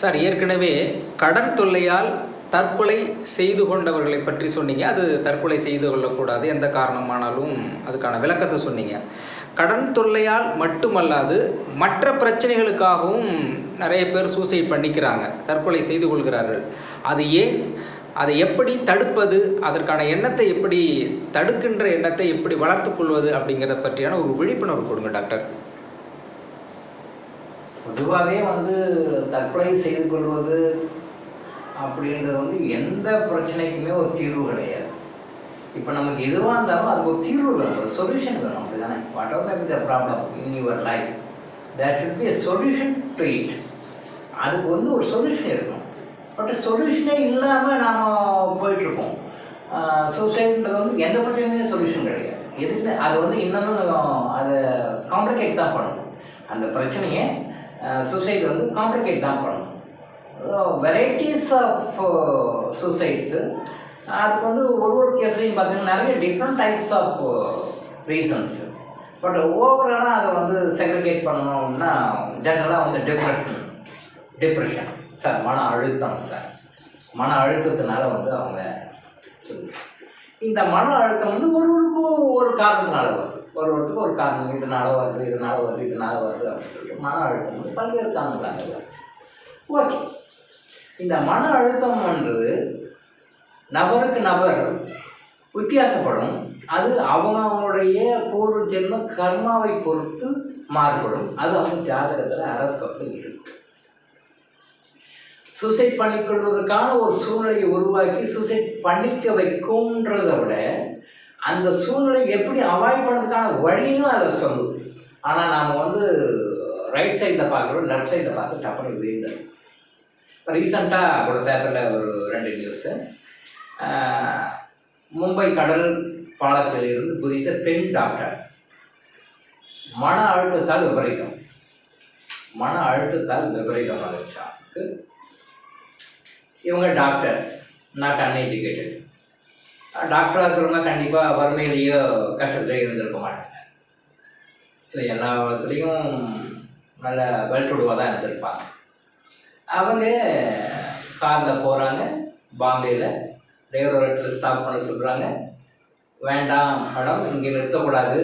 Sir ஏற்கனவே கடன் தொல்லையால் தற்கொலை செய்து கொண்டவர்களை பற்றி சொன்னீங்க. அது தற்கொலை செய்து கொள்ளக்கூடாது. எந்த காரணமானாலும் அதுக்கான விளக்கத்தை சொன்னீங்க. கடன் தொல்லையால் மட்டுமல்லாது மற்ற பிரச்சனைகளுக்காகவும் நிறைய பேர் சூசைட் பண்ணிக்கிறாங்க. தற்கொலை செய்து கொள்கிறார்கள். அது ஏன்? அதை எப்படி தடுப்பது? அதற்கான எண்ணத்தை எப்படி தடுக்கின்ற எண்ணத்தை எப்படி வளர்த்துக்கொள்வது அப்படிங்கிறத பற்றியான ஒரு விழிப்புணர்வு கொடுங்க டாக்டர். பொதுவாகவே வந்து தற்கொலை செய்து கொள்வது அப்படின்றது வந்து எந்த பிரச்சனைக்குமே ஒரு தீர்வு கிடையாது. இப்போ நமக்கு எதுவாக இருந்தாலும் அதுக்கு ஒரு தீர்வு வேணும் ஒரு சொல்யூஷன் வேணும் அப்படி தானே whatever the problem in your life that should be a solution to it அதுக்கு வந்து ஒரு சொல்யூஷன் இருக்கணும். பட் சொல்யூஷனே இல்லாமல் நாம் போயிட்டுருக்கோம். சூசைட்ன்றது வந்து எந்த பிரச்சனையுமே சொல்யூஷன் கிடையாது. எதுக்கு? அது வந்து இன்னமும் அதை காம்ப்ளிகேட் தான் பண்ணணும் அந்த பிரச்சனையை சூசைட் வந்து காம்ப்ளிகேட் தான் பண்ணணும். வெரைட்டிஸ் ஆஃப் சூசைட்ஸு அதுக்கு வந்து ஒரு ஒரு கேஸ்லையும் பார்த்தீங்கன்னா நிறைய different types of reasons but ஓவராலாக அதை வந்து செக்ரிகேட் பண்ணணும்னா ஜென்ரலாக வந்து டிப்ரெஷன் டிப்ரெஷன் சார் மன அழுத்தம் சார் மன அழுத்தத்தினால வந்து அவங்க இந்த மன அழுத்தம் வந்து ஒரு ஒரு காரணத்தினால வரும். ஒரு ஒருத்தருக்கு ஒரு காரணம். இதனால வருது இதனால வருது இதனால வருது அப்படின்னு சொல்லிட்டு மன அழுத்தம் வந்து பல்வேறு காரணங்களாக ஓகே. இந்த மன அழுத்தம்ன்றது நபருக்கு நபர் வித்தியாசப்படும். அது அவங்களுடைய பூர்வ ஜென்ம கர்மாவை பொறுத்து மாறுபடும். அது அவங்க ஜாதகத்தில் அரஸ்கப்பில் இருக்கும். சூசைட் பண்ணிக்கொள்வதற்கான ஒரு சூழ்நிலையை உருவாக்கி சூசைட் பண்ணிக்க வைக்கும்ன்றதை விட அந்த சூழ்நிலை எப்படி அவாய்ட் பண்ணுறதுக்கான வழியும் அதை சொல்லுது ஆனால் நாம் வந்து ரைட் சைடில் பார்க்குறோம் லெஃப்ட் சைடில் பார்த்து டப்புனு விழுந்தோம் இப்போ ரீசண்டாக கூட பேப்பரில் ஒரு ரெண்டு நியூஸு மும்பை கடல் பாலத்தில் இருந்து குதித்த பெண் டாக்டர் மன அழுத்தத்தால் விபரீதம். மன அழுத்தத்தால் விபரீதம் ஆகிடுச்சாக்கு இவங்க டாக்டர் நாட் அன்எஜுகேட்டட் டாக்டராக இருக்கிறவங்க கண்டிப்பாக வறுமையிலேயோ கஷ்டத்துலேயோ இருந்திருக்க மாட்டாங்க. ஸோ எல்லா விதத்துலேயும் நல்ல வெல்டுடுவாக தான் இருந்திருப்பாங்க. அவங்க காரில் போகிறாங்க பாம்பேயில் டிரைவர் ஒரு இடத்துல ஸ்டாப் பண்ண சொல்கிறாங்க வேண்டாம் மேடம் இங்கே நிறுத்தக்கூடாது.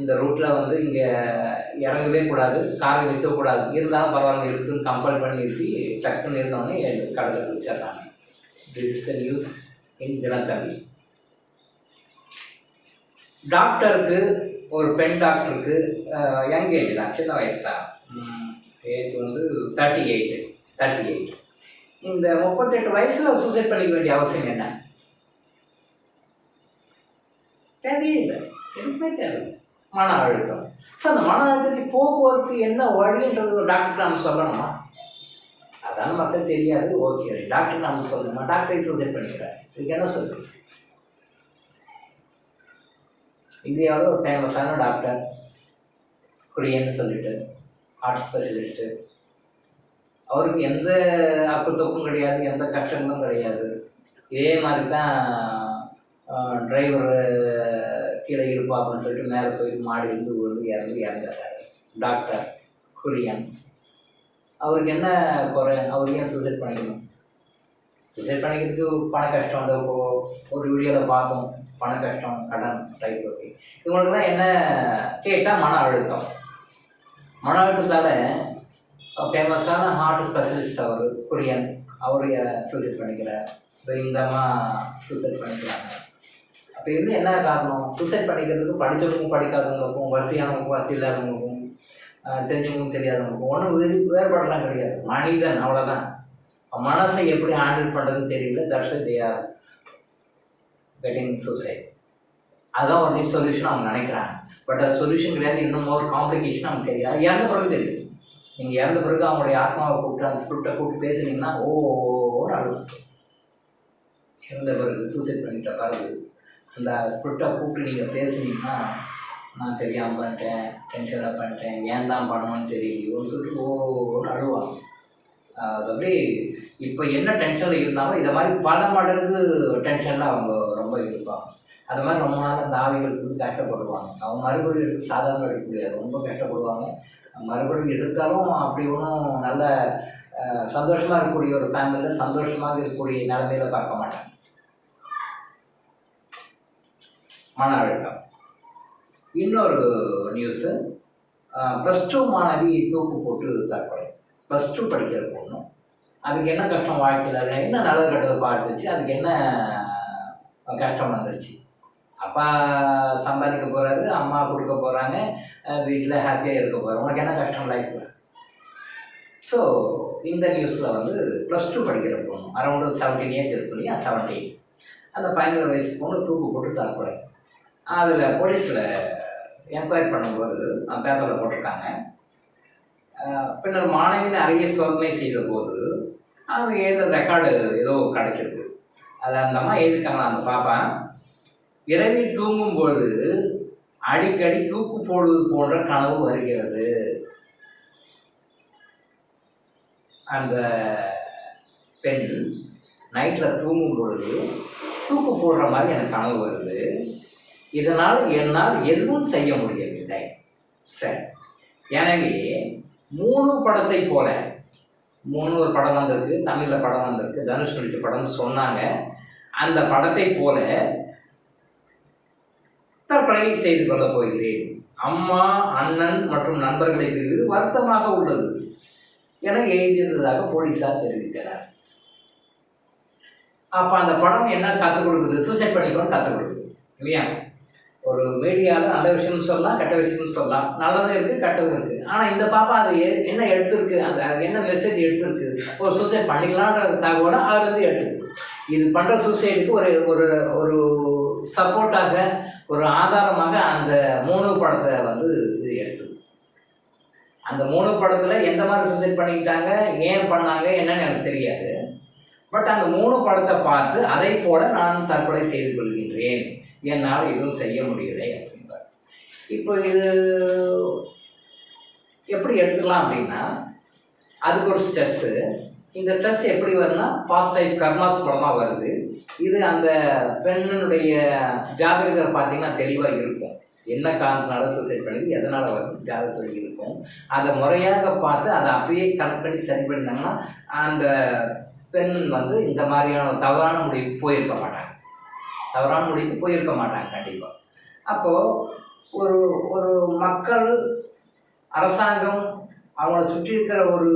இந்த ரூட்டில் வந்து இங்கே இறங்கவே கூடாது. காரை நிறுத்தக்கூடாது. இருந்தாலும் பரவாயில்ல இருக்குதுன்னு கம்பல் பண்ணி நிறுத்தி டக்குன்னு நிறுத்தோடனே கடலை குளிச்சிடுறாங்க this is the news in Dinathanthi டாக்டருக்கு ஒரு பெண் டாக்டருக்கு யங் ஏஜ் தான் சின்ன வயசு தான் ஏஜ் வந்து தேர்ட்டி எயிட்டு தேர்ட்டி எயிட் இந்த முப்பத்தெட்டு வயசில் சூசைட் பண்ணிக்க வேண்டிய அவசியம் என்ன? தேவையே இல்லை எதுக்குமே தேவை மன அழுத்தம். ஸோ அந்த மன அழுத்தத்தை போக்குவரத்து என்ன வழின்றது டாக்டருக்கு நம்ம சொல்லணுமா? அதான் மக்கள் தெரியாது. ஓகே டாக்டர் நம்ம சொல்லணுமா? டாக்டரை சூசைட் பண்ணிக்கிறார். இதுக்கு என்ன சொல்லுங்க இந்தியாவில் ஒரு ஃபேமஸான டாக்டர் குரியன்னு சொல்லிட்டு ஹார்ட் ஸ்பெஷலிஸ்ட்டு அவருக்கு எந்த அக்குத்தப்பும் கிடையாது எந்த கஷ்டங்களும் கிடையாது. இதே மாதிரி தான் டிரைவர் கீழே இருப்பாப்புன்னு சொல்லிட்டு மேலே போய் மாடி இருந்து விழுந்து இறந்து இறந்துடுறாரு டாக்டர் குரியன். அவருக்கு என்ன குறை? அவர் ஏன் சூசைட் பண்ணிக்கணும்? சூசைட் பண்ணிக்கிறதுக்கு பண கஷ்டம் அந்த ஒரு வீடியோவில் பார்த்தோம். பண கஷ்டம் கடன் டைப் ஓகே இவங்களுக்குலாம் என்ன கேட்டால் மன அழுத்தம். மன அழுத்தத்தால் ஃபேமஸான ஹார்ட் ஸ்பெஷலிஸ்ட் அவர் கொரியன் அவர் சூசைட் பண்ணிக்கிறார். பயங்கரமாக சூசைட் பண்ணிக்கிறாங்க. அப்போ இருந்து என்ன காரணம்? சூசைட் பண்ணிக்கிறதுக்கு படித்தவங்களுக்கும் படிக்காதவங்களுக்கும் வசதியானவங்களுக்கும் வசதி இல்லாதவங்களுக்கும் தெரிஞ்சவங்களுக்கும் தெரியாதவங்களுக்கும் ஒன்றும் வேறு வேறுபாடெல்லாம் கிடையாது. மனிதன் அவ்வளோதான் மனசை எப்படி ஹேண்டில் பண்ணுறதுன்னு தெரியல. That's they are getting suicide அதுதான் ஒரு சொல்யூஷன் அவங்க நினைக்கிறாங்க. பட் அது சொல்யூஷன் கிடையாது இன்னும் ஒரு காம்ப்ளிகேஷன் அவங்க தெரியாது. இறந்த பிறகு தெரியும். நீங்கள் இறந்த பிறகு அவங்களுடைய ஆத்மாவை கூப்பிட்டு அந்த ஸ்கிரிப்டை கூப்பிட்டு பேசுனீங்கன்னா ஓ அழுகும் இறந்த பிறகு சூசைட் பண்ணிட்ட பிறகு அந்த ஸ்கிரிப்டை கூப்பிட்டு நீங்கள் பேசுனீங்கன்னா நான் தெரியாமல் பண்ணிட்டேன் டென்ஷனாக பண்ணிட்டேன் ஏன் தான் பண்ணணும்னு தெரியலையோன்னு சொல்லிட்டு ஓ அழுவாங்க. அது அப்படியே இப்போ என்ன டென்ஷனில் இருந்தாலும் இதை மாதிரி பல மடங்கு டென்ஷனில் அவங்க ரொம்ப இருப்பாங்க. அது மாதிரி ரொம்ப நாள் அந்த ஆவிகளுக்கு வந்து கஷ்டப்படுவாங்க. அவங்க மறுபடியும் எடுத்து சாதாரண எடுக்க முடியாது. ரொம்ப கஷ்டப்படுவாங்க. மறுபடியும் எடுத்தாலும் அப்படி ஒன்றும் நல்ல சந்தோஷமாக இருக்கக்கூடிய ஒரு ஃபேமிலியில் சந்தோஷமாக இருக்கக்கூடிய நிலைமையில பார்க்க மாட்டாங்க. மன அழுத்தம். இன்னொரு நியூஸு ப்ளஸ் டூ மாணவி தூக்கு போட்டு தற்கொலை. ப்ளஸ் டூ படிக்கிற பொண்ணு அதுக்கு என்ன கஷ்டம் வாழ்க்கையில்? என்ன நல்லது கட்டது பார்த்துச்சு அதுக்கு என்ன கஷ்டம் வந்துருச்சு? அப்பா சம்பாதிக்க போகிறாரு அம்மா கொடுக்க போகிறாங்க வீட்டில் ஹாப்பியாக இருக்க போகிறோம் உனக்கு என்ன கஷ்டம் லைஃப்பில் ஸோ இந்த நியூஸில் வந்து ப்ளஸ் டூ படிக்கிற பொண்ணு அரௌண்டு செவன்டீன் இயர்ஸ் இருக்கு இல்லையா? செவன்டீன் அந்த பதினேழு வயசு பொண்ணு தூக்கு போட்டு தற்கொலை அதில் போலீஸில் என்கொயரி பண்ணும்போது அந்த பேப்பரில் போட்டிருக்காங்க. பின்னர் மாணவியின் அறிவை சோதனை செய்த போது அது ஏதோ ரெக்கார்டு ஏதோ கிடச்சிருக்கு. அது அந்த அம்மா எழுதியிருக்காங்களா அந்த பாப்பா? இரவில் பொழுது அடிக்கடி தூக்கு போடுவது போன்ற கனவு வருகிறது. அந்த பெண் நைட்டில் தூங்கும் பொழுது தூக்கு போடுற மாதிரி எனக்கு கனவு வருது. இதனால் என்னால் எதுவும் செய்ய முடியவில்லை. சரி. எனவே மூணு படத்தை போல மூணு ஒரு படம் வந்திருக்கு தமிழில் படம் வந்திருக்கு தனுஷ் நடித்த படம்னு சொன்னாங்க. அந்த படத்தை போல தற்கொலை செய்து கொள்ளப் போகிறேன். அம்மா அண்ணன் மற்றும் நண்பர்களை பிரிவது வருத்தமாக உள்ளது என எழுதியிருந்ததாக போலீஸார் தெரிவித்தனர். அப்போ அந்த படம் என்ன கற்றுக் கொடுக்குது? சூசைட் பண்ணிக்கணும்னு கற்றுக் கொடுக்குது இல்லையா? ஒரு மீடியாவில் நல்ல விஷயம்னு சொல்லலாம் கெட்ட விஷயம்னு சொல்லலாம் நல்லதும் இருக்குது கெட்டதும் இருக்குது ஆனால் இந்த பாப்பா அது எ- என்ன எடுத்திருக்கு அந்த என்ன மெசேஜ் எடுத்திருக்கு ஒரு சூசைட் பண்ணிக்கலான்ற தகவலை அதுலேருந்து எடுத்துருக்கு. இது பண்ணுற சூசைடுக்கு ஒரு ஒரு ஒரு சப்போர்ட்டாக ஒரு ஆதாரமாக அந்த மூணு படத்தை வந்து இது எடுத்து அந்த மூணு படத்தில் எந்த மாதிரி சூசைட் பண்ணிக்கிட்டாங்க ஏன் பண்ணாங்க என்னன்னு எனக்கு தெரியாது. பட் அந்த மூணு படத்தை பார்த்து அதை போல நான் தற்கொலை செய்து கொள்கின்றேன். என்னால் எதுவும் செய்ய முடியலை அப்படின்றார் இப்போ இது எப்படி எடுத்துக்கலாம் அப்படின்னா அதுக்கு ஒரு ஸ்ட்ரெஸ்ஸு இந்த ஸ்ட்ரெஸ் எப்படி வரும்னா பாஸ்ட் டைப் கர்மாஸ் மூலமாக வருது. இது அந்த பெண்ணினுடைய ஜாதகத்தில் பார்த்தீங்கன்னா தெளிவாக இருக்கும். என்ன காரணத்தினால சூசைட் பண்ணி எதனால் வருது ஜாதகத்தில் இருக்கும். அதை முறையாக பார்த்து அதை அப்படியே கரெக்ட் பண்ணி சரி பண்ணாங்கன்னா அந்த பெண் வந்து இந்த மாதிரியான தவறான முடிவுக்கு போயிருக்க மாட்டாங்க. தவறான முடிவுக்கு போயிருக்க மாட்டாங்க கண்டிப்பாக அப்போது ஒரு ஒரு மக்கள் அரசாங்கம் அவங்கள சுற்றி இருக்கிற ஒரு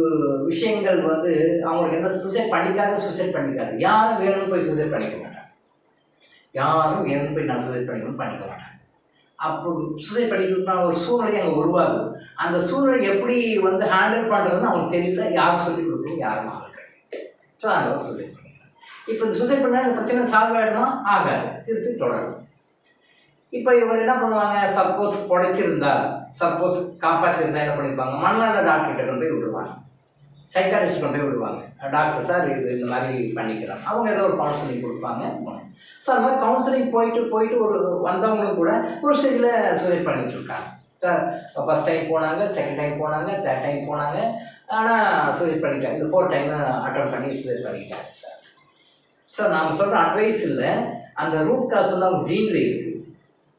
விஷயங்கள் வந்து அவங்களுக்கு என்ன சூசைட் பண்ணிக்காத சூசைட் பண்ணிக்காது. யாரும் வேணும்னு போய் சூசைட் பண்ணிக்க மாட்டாங்க. யாரும் வேணும்னு போய் நான் சூசைட் பண்ணிக்கணும்னு பண்ணிக்க மாட்டாங்க. அப்போ சூசைட் பண்ணிக்கிறதுக்கான ஒரு சூழ்நிலை அங்கே உருவாகுது. அந்த சூழ்நிலை எப்படி வந்து ஹேண்டில் பண்ணுறதுன்னு அவங்களுக்கு தெரியல. யாரும் சொல்லிக் கொடுக்கணும் யாரும் ஆகல ஸோ அதனால சூசைட் பண்ணிக்கலாம் இப்போ இந்த சூசைட் பண்ணால் இந்த பிரச்சனை சால்வ் ஆகிடுமா ஆகாது. திருப்பி தொடரும். இப்போ இவர் என்ன பண்ணுவாங்க? சப்போஸ் புடைச்சிருந்தா சப்போஸ் காப்பாற்றிருந்தா என்ன பண்ணியிருப்பாங்க மனநல டாக்டர்கிட்ட கொண்டு போய் விடுவாங்க. சைக்காலஜிஸ்ட் கொண்டு போய் விடுவாங்க. டாக்டர் சார் இது இந்த மாதிரி பண்ணிக்கலாம் அவங்க ஏதோ ஒரு கவுன்சிலிங் கொடுப்பாங்க. ஸோ அந்த மாதிரி கவுன்சிலிங் போயிட்டு போயிட்டு ஒரு வந்தவங்களும் கூட ஒரு ஸ்டேஜில் சூசைட் பண்ணிட்டு இருக்காங்க சார் ஃபஸ்ட் டைம் போனாங்க செகண்ட் டைம் போனாங்க தேர்ட் டைம் போனாங்க. ஆனால் சூசைட் பண்ணிட்டாங்க. இது ஃபோர்த் டைம் அட்டன் பண்ணி சூசைட் பண்ணிட்டாங்க சார். ஸோ நாம் சொல்கிற அட்வைஸ் இல்லை. அந்த ரூட் காஸ் வந்து அவங்க ஜீனில் இருக்குது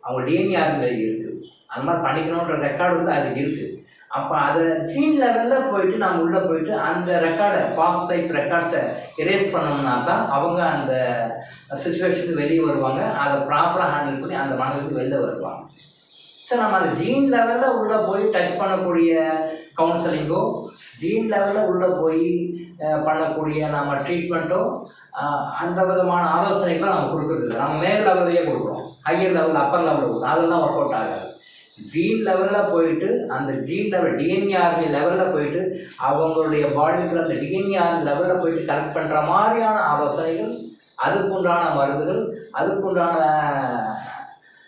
அவங்க டிஎன்ஏஆர்ல இருக்குது அந்த மாதிரி பண்ணிக்கணுன்ற ரெக்கார்டு வந்து அது இருக்குது அப்போ அதை ஜீன் லெவலில் போயிட்டு நம்ம உள்ளே போயிட்டு அந்த ரெக்கார்டை பாஸ் டைப் ரெக்கார்ட்ஸை எரேஸ் பண்ணோம்னா தான் அவங்க அந்த சுச்சுவேஷனுக்கு வெளியே வருவாங்க. அதை ப்ராப்பராக ஹேண்டில் பண்ணி அந்த மனதுக்கு வெளில வருவாங்க. ஸோ நம்ம அந்த ஜீன் லெவலில் உள்ளே போய் டச் பண்ணக்கூடிய கவுன்சிலிங்கோ ஜீன் லெவலில் உள்ளே போய் பண்ணக்கூடிய நம்ம ட்ரீட்மெண்ட்டோ அந்த விதமான ஆலோசனைகளும் நம்ம கொடுக்குறது இல்லை. நம்ம மேல் லெவல்லையே கொடுக்குறோம். ஹையர் லெவல் அப்பர் லெவல் கொடுக்குறோம். அதெல்லாம் ஒர்க் அவுட் ஆகாது. ஜீன் லெவலில் போயிட்டு அந்த ஜீன் லெவல் டிஎன்ஏஆர்ஏ லெவலில் போயிட்டு அவங்களுடைய பாடியில் அந்த டிஎன்ஏஆர் லெவலில் போயிட்டு கரெக்ட் பண்ணுற மாதிரியான ஆலோசனைகள் அதுக்குண்டான மருந்துகள் அதுக்குண்டான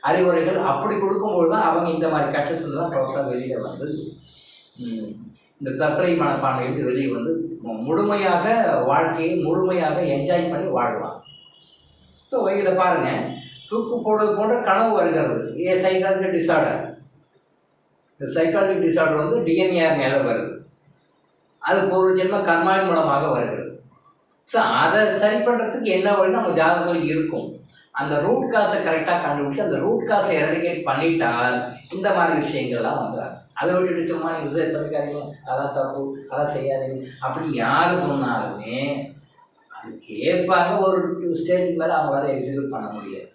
அறிவுரைகள் அப்படி கொடுக்கும்போது தான் அவங்க இந்த மாதிரி கஷ்டத்தில் தான் டோட்டலாக வெளியில் வந்து இந்த தற்கொலை மனப்பான்மையிலிருந்து வெளியே வந்து முழுமையாக வாழ்க்கையை முழுமையாக என்ஜாய் பண்ணி வாழ்வாங்க. ஸோ இதை பாருங்கள் தூக்கு போடுவது போன்ற கனவு வருகிறது. ஏ சைக்காலஜி டிசார்டர் இந்த சைக்காலஜி டிசார்டர் வந்து டிஎன்ஏ மேலே வருது. அது ஒரு ஜென்ம கர்மாவின் மூலமாக வருகிறது. ஸோ அதை சரி பண்ணுறதுக்கு என்ன வழி? நம்ம ஜாதகங்கள் இருக்கும். அந்த ரூட் காசை கரெக்டாக கண்டுபிடிச்சி அந்த ரூட் காசை எரடிகேட் பண்ணிட்டால் இந்த மாதிரி விஷயங்கள்லாம் வந்துடும் அதை விட்டுட்டு சும்மா நீங்கள் சூசைட் பண்ணிக்காதீங்க அதான் தப்பு அதான் செய்யாதீங்க. அப்படி யார் சொன்னாலுமே அது கேட்பாங்க ஒரு ஸ்டேஜ் மேலே அவங்களால எக்ஸிக்யூட் பண்ண முடியாது.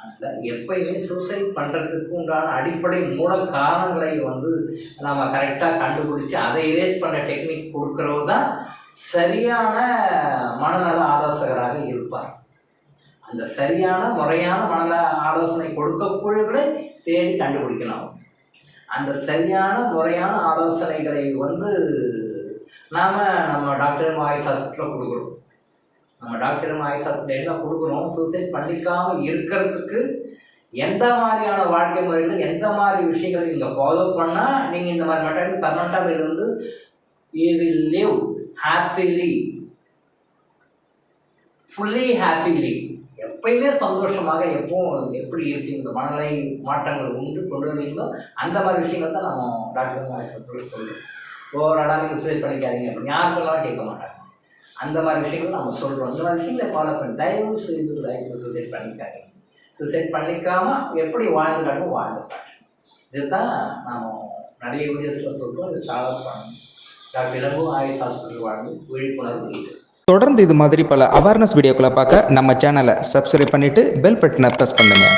அதனால் எப்பயுமே சூசைட் பண்ணுறதுக்கு உண்டான அடிப்படை மூல காரணங்களை வந்து நம்ம கரெக்டாக கண்டுபிடிச்சி அதை இரேஸ் பண்ண டெக்னிக் கொடுக்குறவர் தான் சரியான மனநல ஆலோசகராக இருப்பார். அந்த சரியான முறையான மனநல ஆலோசனை கொடுக்கக்கூடியவர்களை தேடி கண்டுபிடிக்கணும் அந்த சரியான முறையான ஆலோசனைகளை வந்து நாம் நம்ம டாக்டர் வாய்ஸ் ஹாஸ்பிட்டலில் கொடுக்குறோம். நம்ம டாக்டர் வாய்ஸ் ஹாஸ்பிட்டல் என்ன கொடுக்குறோம்? சூசைட் பண்ணிக்காமல் இருக்கிறதுக்கு எந்த மாதிரியான வாழ்க்கை முறையில் எந்த மாதிரி விஷயங்கள் நீங்கள் ஃபாலோ பண்ணால் நீங்கள் இந்த மாதிரி மட்டும் பர்மனண்ட்டாக இருந்து you will live happily fully happily எப்பயுமே சந்தோஷமாக எப்பவும் எப்படி இருக்கீங்க மனநிலை மாற்றங்கள் உண்டு கொண்டு வந்தீங்களோ அந்த மாதிரி விஷயங்கள் தான் நம்ம டாக்டர் ஹாஸ்பிட்டல் சொல்லுவோம் ஓவராலாக நீங்கள் சூசைட் பண்ணிக்காதீங்க அப்படின்னு யார் சொன்னாலும் கேட்க மாட்டாங்க. அந்த மாதிரி விஷயங்கள் நம்ம சொல்கிறோம் இந்த மாதிரி விஷயங்களை ஃபாலோ பண்ணி தயவு செய்து தயவு சூசைட் பண்ணிக்காதீங்க. சூசைட் பண்ணிக்காமல் எப்படி வாழ்ந்து காட்டும் வாழ்ந்து இதுதான் நாம் நிறைய வீடியோஸில் சொல்கிறோம் இது ஃபாலோ பண்ணணும். டாக்டர் இளங்கோ ஆயுஷ் ஹாஸ்பிட்டல் வாழ்ந்து விழிப்புணர்வு இது தொடர்ந்து இது மாதிரி பல அவேர்னஸ் வீடியோக்களை பார்க்க நம்ம சேனலை சப்ஸ்கிரைப் பண்ணிவிட்டு பெல் பட்டனை ப்ரெஸ் பண்ணுங்கள்